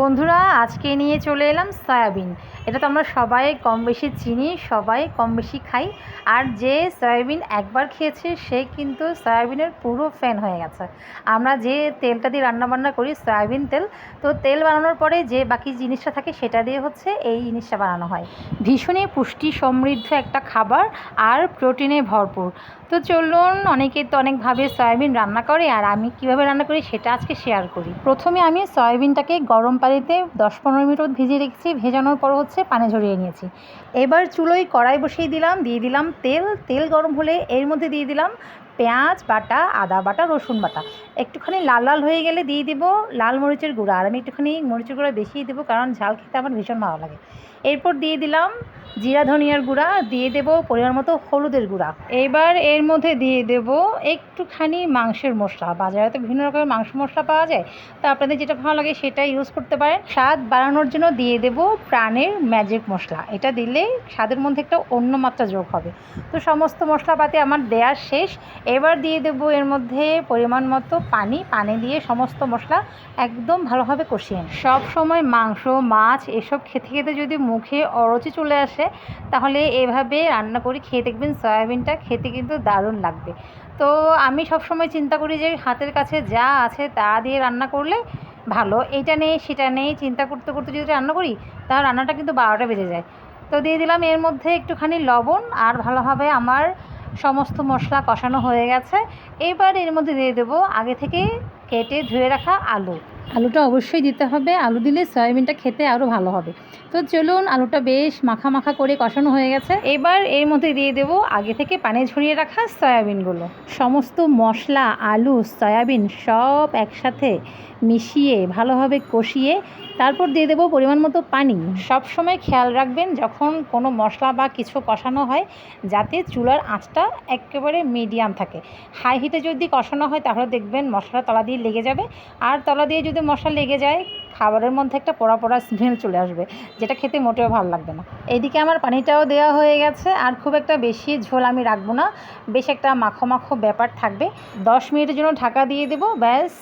বন্ধুরা, আজকে নিয়ে চলে এলাম সয়াবিন। এটা তো আমরা সবাই কম বেশি চিনি, সবাই কম বেশি খাই। আর যে সয়াবিন একবার খেয়েছে, সে কিন্তু সয়াবিনের পুরো ফ্যান হয়ে গেছে। আমরা যে তেলটা দিয়ে রান্নাবান্না করি, সয়াবিন তেল, তো তেল বানানোর পরে যে বাকি জিনিসটা থাকে, সেটা দিয়ে হচ্ছে এই জিনিসটা বানানো হয়। ভীষণই পুষ্টি সমৃদ্ধ একটা খাবার আর প্রোটিনে ভরপুর। তো চলুন, অনেকে তো অনেকভাবে সয়াবিন রান্না করে, আর আমি কীভাবে রান্না করি সেটা আজকে শেয়ার করি। প্রথমে আমি সয়াবিনটাকে গরম পানিতে দশ পনেরো মিনিট ভিজিয়ে রেখেছি, ভেজানোর পর হচ্ছে পানি ঝরিয়ে নিয়েছি। এবার চুলোয় কড়াই বসিয়ে দিলাম, দিয়ে দিলাম তেল তেল গরম হলে এর মধ্যে দিয়ে দিলাম পেঁয়াজ বাটা, আদা বাটা, রসুন বাটা। একটুখানি লাল লাল হয়ে গেলে দিয়ে দিব লাল মরিচের গুঁড়া। আর আমি একটুখানি মরিচের গুঁড়া বেশিই দেবো কারণ ঝাল খেতে আমার ভীষণ ভালো লাগে। এরপর দিয়ে দিলাম জিরা ধনিয়ার গুঁড়া। দিয়ে দেবো পরিমাণ মতো হলুদের গুঁড়া। এবার এর মধ্যে দিয়ে দেব একটুখানি মাংসের মশলা। বাজারে তো বিভিন্ন রকমের মাংস মশলা পাওয়া যায়। তো আপনাদের যেটা ভালো লাগে সেটা ইউজ করতে পারেন। স্বাদ বাড়ানোর জন্য দিয়ে দেব প্রাণের ম্যাজিক মশলা। এটা দিলে স্বাদের মধ্যে একটা অন্য মাত্রা যোগ হবে। তো সমস্ত মশলাপাতি আমার দেওয়া শেষ। এবার দিয়ে দেব এর মধ্যে পরিমাণ মতো পানি। পানি দিয়ে সমস্ত মশলা একদম ভালোভাবে কষিয়ে। সব সময় মাংস, মাছ এসব খেতে খেতে যদি মুখে অরুচি চলে আসে, তাহলে এভাবে রান্না করে খেয়ে দেখবেন সয়াবিনটা খেতে কিন্তু দারুণ লাগবে। তো আমি সব সময় চিন্তা করি যে হাতের কাছে যা আছে তা দিয়ে রান্না করলে ভালো। এইটা নেই, সেটা নেই, চিন্তা করতে করতে যদি রান্না করি তাহলে রান্নাটা কিন্তু বারোটা বেজে যায়। তো দিয়ে দিলাম এর মধ্যে একটুখানি লবণ, আর ভালোভাবে আমার সমস্ত মশলা কষানো হয়ে গেছে। এবার এর মধ্যে দিয়ে দেবো আগে থেকে কেটে ধুয়ে রাখা আলু। আলুটা অবশ্যই দিতে হবে। আলু দিলে সয়াবিনটা খেতে আরও ভালো হবে। তো চলুন, আলুটা বেশ মাখা মাখা করে কষানো হয়ে গেছে। এবার এর মধ্যে দিয়ে দেব আগে থেকে পানি ঝরিয়ে রাখা সয়াবিনগুলো। সমস্ত মশলা, আলু, সয়াবিন সব একসাথে মিশিয়ে ভালোভাবে কষিয়ে তারপর দিয়ে দেবো পরিমাণ মতো পানি। সব সময় খেয়াল রাখবেন, যখন কোনো মশলা বা কিছু কষানো হয়, যাতে চুলার আঁচটা একেবারে মিডিয়াম থাকে। হাই হিটে যদি কষানো হয়, তাহলে দেখবেন মশলা তলা দিয়ে লেগে যাবে। আর তলা দিয়ে যদি মশলা লেগে যায়, খাবারের মধ্যে একটা পোড়া পোড়া স্মেল চলে আসবে, যেটা খেতে মোটেও ভালো লাগবে না। এইদিকে আমার পানিটাও দেওয়া হয়ে গেছে, আর খুব একটা বেশি ঝোল আমি রাখব না, বেশ একটা মাখো মাখো ব্যাপার থাকবে। দশ মিনিটের জন্য ঢাকা দিয়ে দেবো, ব্যাস।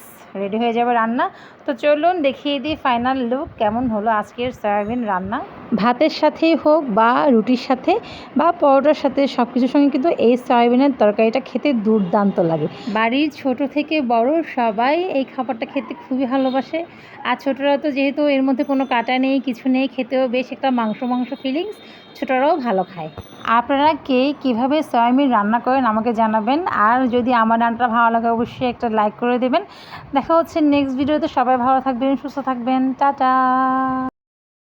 রেডি হয়ে যাবে রান্না। তো চলুন দেখিয়ে দিই ফাইনাল লুক কেমন হলো আজকের সয়াবিন রান্না। ভাতের সাথেই হোক বা রুটির সাথে বা পরোটার সাথে সব কিছুর সঙ্গে কিন্তু এই সয়াবিনের তরকারিটা খেতে দুর্দান্ত লাগে। বাড়ির ছোট থেকে বড় সবাই এই খাবারটা খেতে খুবই ভালোবাসে। আর ছোটরা তো যেহেতু এর মধ্যে কোনো কাটা নেই, কিছু নেই, খেতেও বেশ একটা মাংস মাংস ফিলিংস ছোটরাও ভালো খায়। আপনারা কে, কীভাবে সয়াবিন রান্না করেন আমাকে জানাবেন। আর যদি আমার রান্নাটা ভালো লাগে, অবশ্যই একটা লাইক করে দেবেন। দেখা হচ্ছে নেক্সট ভিডিওতে সবাই ভালো থাকবেন, সুস্থ থাকবেন। টাটা!